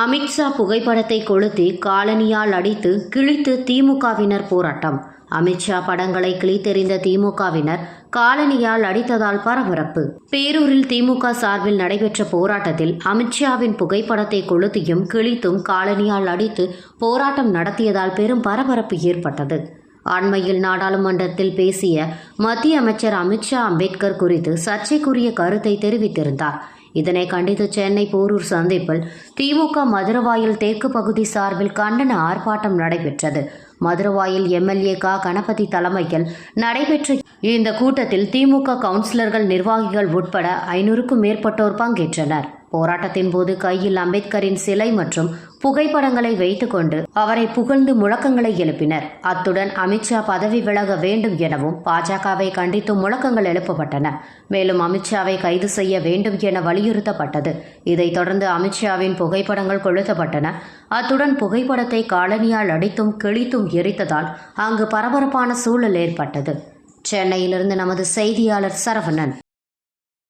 அமித்ஷா புகைப்படத்தை கொளுத்தி காலனியால் அடித்து கிழித்து திமுகவினர் போராட்டம். அமித்ஷா படங்களை கிழித்தெறிந்த திமுகவினர் காலனியால் அடித்ததால் பரபரப்பு. பேரூரில் திமுக சார்பில் நடைபெற்ற போராட்டத்தில் அமித்ஷாவின் புகைப்படத்தை கொளுத்தியும் கிழித்தும் காலனியால் அடித்து போராட்டம் நடத்தியதால் பெரும் பரபரப்பு ஏற்பட்டது. அண்மையில் நாடாளுமன்றத்தில் பேசிய மத்திய அமைச்சர் அமித்ஷா அம்பேத்கர் குறித்து சர்ச்சைக்குரிய கருத்தை தெரிவித்திருந்தார். இதனை கண்டித்து சென்னை போரூர் சந்திப்பில் திமுக மதுரவாயில் தெற்கு பகுதி சார்பில் கண்டன ஆர்ப்பாட்டம் நடைபெற்றது. மதுரவாயில் எம்எல்ஏ கா. கணபதி தலைமையில் நடைபெற்ற இந்த கூட்டத்தில் திமுக கவுன்சிலர்கள் நிர்வாகிகள் உட்பட ஐநூறுக்கும் மேற்பட்டோர் பங்கேற்றனர். போராட்டத்தின் போது கையில் அம்பேத்கரின் சிலை மற்றும் புகைப்படங்களை வைத்துக்கொண்டு அவரை புகழ்ந்து முழக்கங்களை எழுப்பினர். அத்துடன் அமித்ஷா பதவி விலக வேண்டும் எனவும் பாஜகவை கண்டித்து முழக்கங்கள் எழுப்பப்பட்டன. மேலும் அமித்ஷாவை கைது செய்ய வேண்டும் என வலியுறுத்தப்பட்டது. இதைத் தொடர்ந்து அமித்ஷாவின் புகைப்படங்கள் கொளுத்தப்பட்டன. அத்துடன் புகைப்படத்தை காலனியால் அடித்தும் கிழித்தும் எரித்ததால் அங்கு பரபரப்பான சூழல் ஏற்பட்டது. சென்னையிலிருந்து நமது செய்தியாளர் சரவணன்.